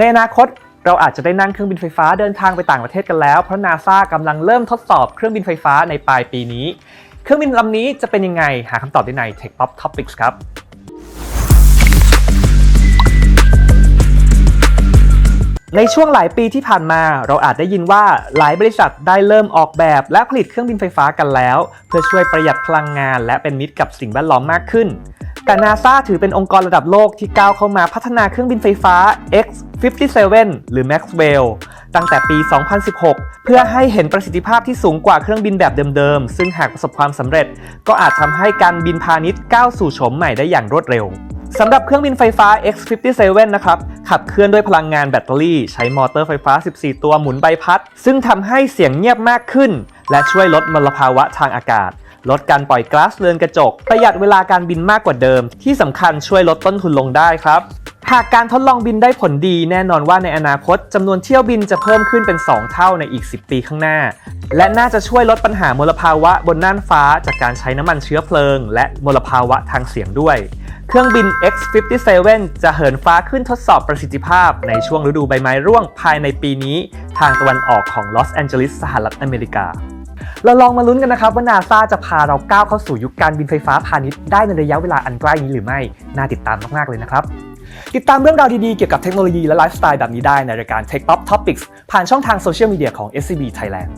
ในอนาคตเราอาจจะได้นั่งเครื่องบินไฟฟ้าเดินทางไปต่างประเทศกันแล้ว เพราะนาซากำลังเริ่มทดสอบเครื่องบินไฟฟ้าในปลายปีนี้ เครื่องบินลำนี้จะเป็นยังไงหาคำตอบได้ใน Tech Pop Topics ครับในช่วงหลายปีที่ผ่านมา เราอาจได้ยินว่าหลายบริษัทได้เริ่มออกแบบ และผลิตเครื่องบินไฟฟ้ากันแล้ว เพื่อช่วยประหยัดพลังงาน และเป็นมิตรกับสิ่งแวดล้อมมากขึ้น แต่นาซาถือเป็นองค์กรระดับโลกที่ก้าวเข้ามาพัฒนาเครื่องบินไฟฟ้า X-57 หรือ Maxwell ตั้งแต่ปี 2016 เพื่อให้เห็นประสิทธิภาพที่สูงกว่าเครื่องบินแบบเดิมๆ ซึ่งหากประสบความสำเร็จ ก็อาจทำให้การบินพาณิชย์ก้าวสู่โฉมใหม่ได้อย่างรวดเร็วสำหรับเครื่องบินไฟฟ้า X57 นะครับขับเคลื่อนด้วยพลังงานแบตเตอรี่ ใช้มอเตอร์ไฟฟ้า 14 ตัวหมุนใบพัด ซึ่งทำให้เสียงเงียบมากขึ้น และช่วยลดมลภาวะทางอากาศ ลดการปล่อยก๊าซเรือนกระจก ประหยัดเวลาการบินมากกว่าเดิม ที่สำคัญช่วยลดต้นทุนลงได้ครับหากการทดลองบินได้ผลดีแน่นอนว่าในอนาคตจำนวนเที่ยวบินจะเพิ่มขึ้นเป็น 2 เท่าในอีก 10 ปีข้างหน้า และน่าจะช่วยลดปัญหามลภาวะบนน่านฟ้าจากการใช้น้ำมันเชื้อเพลิง และมลภาวะทางเสียงด้วย เครื่องบิน X-57 จะเหินฟ้าขึ้นทดสอบประสิทธิภาพในช่วงฤดูใบไม้ร่วงภายในปีนี้ ทางตะวันออกของลอสแอนเจลิสสหรัฐอเมริกา เราลองมาลุ้นกันนะครับว่านาซาจะพาเราก้าวเข้าสู่ยุคการบินไฟฟ้าพาณิชย์ได้ในระยะเวลาอันใกล้นี้หรือไม่ น่าติดตามมากๆเลยนะครับ ติดตามเรื่องราวดีๆ เกี่ยวกับเทคโนโลยีและไลฟ์สไตล์แบบนี้ได้ในรายการ Tech Pop Topics ผ่านช่องทางโซเชียลมีเดียของ SCB Thailand